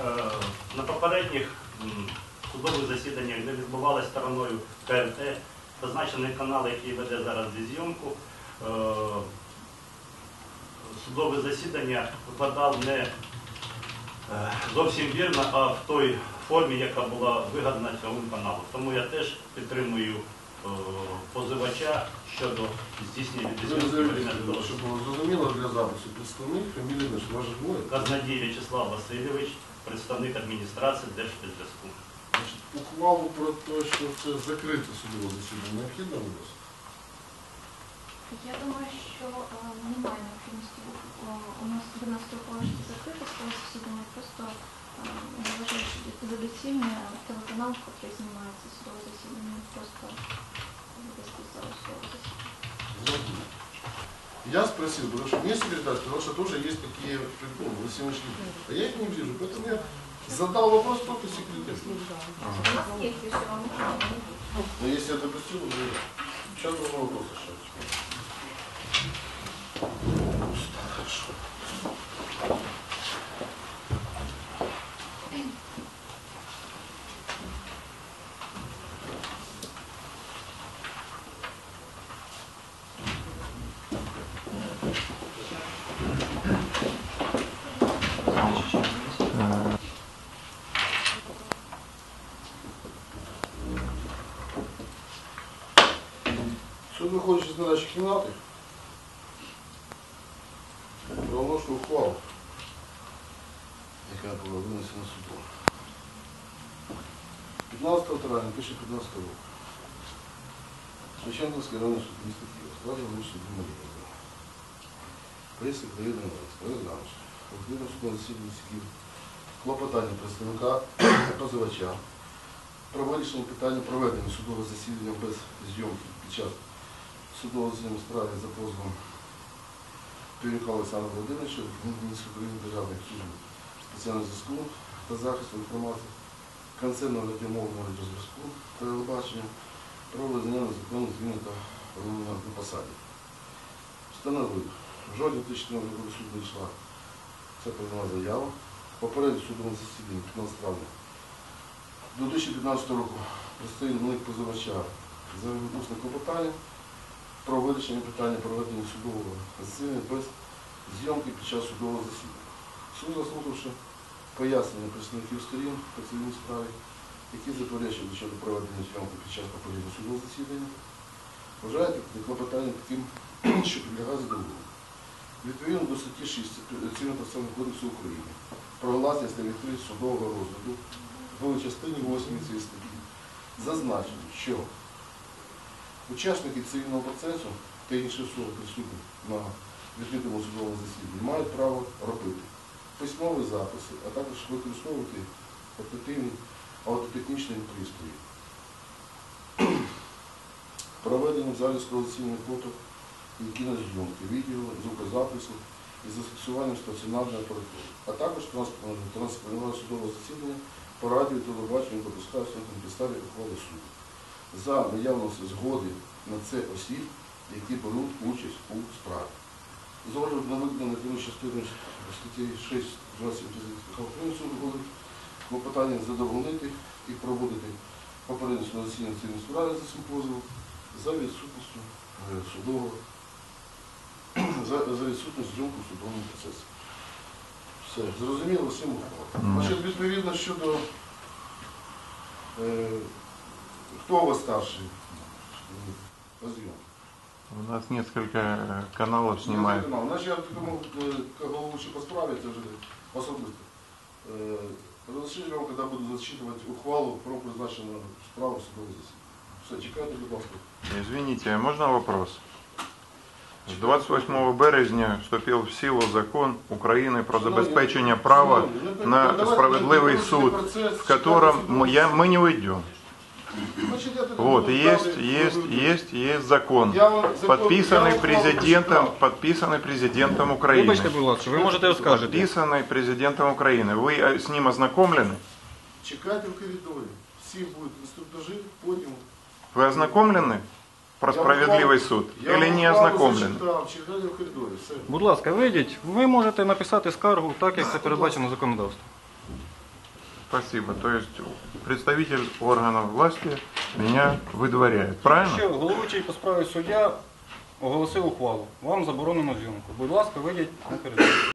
Е, На попередніх судових засіданнях, де відбувалася стороною КРТ, зазначений канал, який веде зараз зйомку, е, судове засідання викладав не е, зовсім вірно, а в той формі, яка була вигадана цьому каналу. Тому я теж підтримую позивача щодо здійснення предмету щоб було зрозуміло для запису представник, фамілія, наш ваш двоє. Казнадій В'ячеслав Васильович, представник адміністрації Держспецзв'язку. Значить, ухвалу про те, що це закрите судове засідання, необхідно виносити? Я думаю, що е, немає необхідності. Е, У нас 11 ухвала ще закрите своє засідання, просто е, я вважаю, що це доцільне телеканал, який знімається судове засідання, просто вивести з залу судове засідання. Зрозуміло. Я спросил, потому что мне секретарь сказал, что тоже есть такие приколы, вы все нашли. А я их не вижу, поэтому я задал вопрос только секретарю. У нас є, якщо вам не Но если я допустил, уже сейчас два вопроса Суд виходить з нарадчої кімнати. Проголошу ухвалу, яка була винесена судом. 15 травня 2015 року. Священницький районний суд міста Києва. Складі голови суду Марії. Присик Давид Романський. Розглянувши. Судове засідання Клопотання представника позивача. Про вирішення питання проведення судового засідання без зйомки під час судового засідання в справі за позовом Пирюка Олександра Володимировича, Міністра України Державних служб спеціального зв'язку та захисту інформації, концерну радіомовного радіозв'язку та телебачення про визнання незаконних змін та на посаді. Встановив, в жодній 2014 року суд вийшла ця заява. Попередньо судовому засіданні 15 травня до 2015 року представник позивача заявив усне клопотання про вирішення питання проведення судового засідання без зйомки під час судового засідання. Суд, заслухавши пояснення представників сторін по цивільній справі, які заперечують щодо проведення зйомки під час попереднього судового засідання, вважає таке клопотання таким, що підлягає задоволенню. Відповідно до статті 6 Цивільного процесуального кодексу України про власність та судового розгляду в частині 8 цієї статті зазначено, що учасники цивільного процесу та інші особи присутні на відкритому судовому засіданні мають право робити письмові записи, а також використовувати портативні аудиотехнічні пристрої. Проведення в залі судового фото і кінозйомки, відео, звукозапису із застосуванням стаціонарної апаратури, а також транспортування судового засідання по радіо і телебаченню допускаються на підставі ухвали суду за наявності згоди на це осіб, які беруть участь у справі. З на виконані керівну частину статті 6 20 суду буде клопотання задовольнити і проводити попереднє судове засідання цивільної справи за цим позовом за відсутністю е, судового за, за відсутність зйомку в судовому процесі. Все, зрозуміло, всім ухвала. Значить, відповідно щодо е, хто у вас старший е, по зйомку? У нас несколько э, каналов снимают. Ну, Значить, я тому как головуючий по справі, це вже особисто. Е, Разрешите вам, коли буду зачитувати ухвалу про призначену справу судового засідання. Все, чекайте, будь ласка. Извините, можно вопрос? З 28 березня вступив в силу закон України про забезпечення права на справедливий суд, в котором мы, я, мы не уйдем. Значить, я тоді Вот, буду и есть, ставити есть, пропозицію. есть, есть закон, Я вам закон- я подписанный вам президентом, прочитав. подписанный президентом Вибачте, Украины. будь ласка, ви можете оскаржити. Подписанный президентом Украины. Вы э, с ним ознакомлены? Чекайте в коридорі. Всі будуть інструктажі, потім. Вы ознакомлены про Я справедливый ухвалу- суд? я Или не ухвалу ознакомлены? зачитав, Чекайте в коридорі. Все. Будь ласка, вийдіть. Ви можете написати скаргу так, як це передбачено законодавством. Спасибо. То есть представитель органов власти меня выдворяет. Правильно? Що головуючий по справі суддя оголосив ухвалу. Вам заборонено зйомку. Будь ласка, вийдіть на коридор.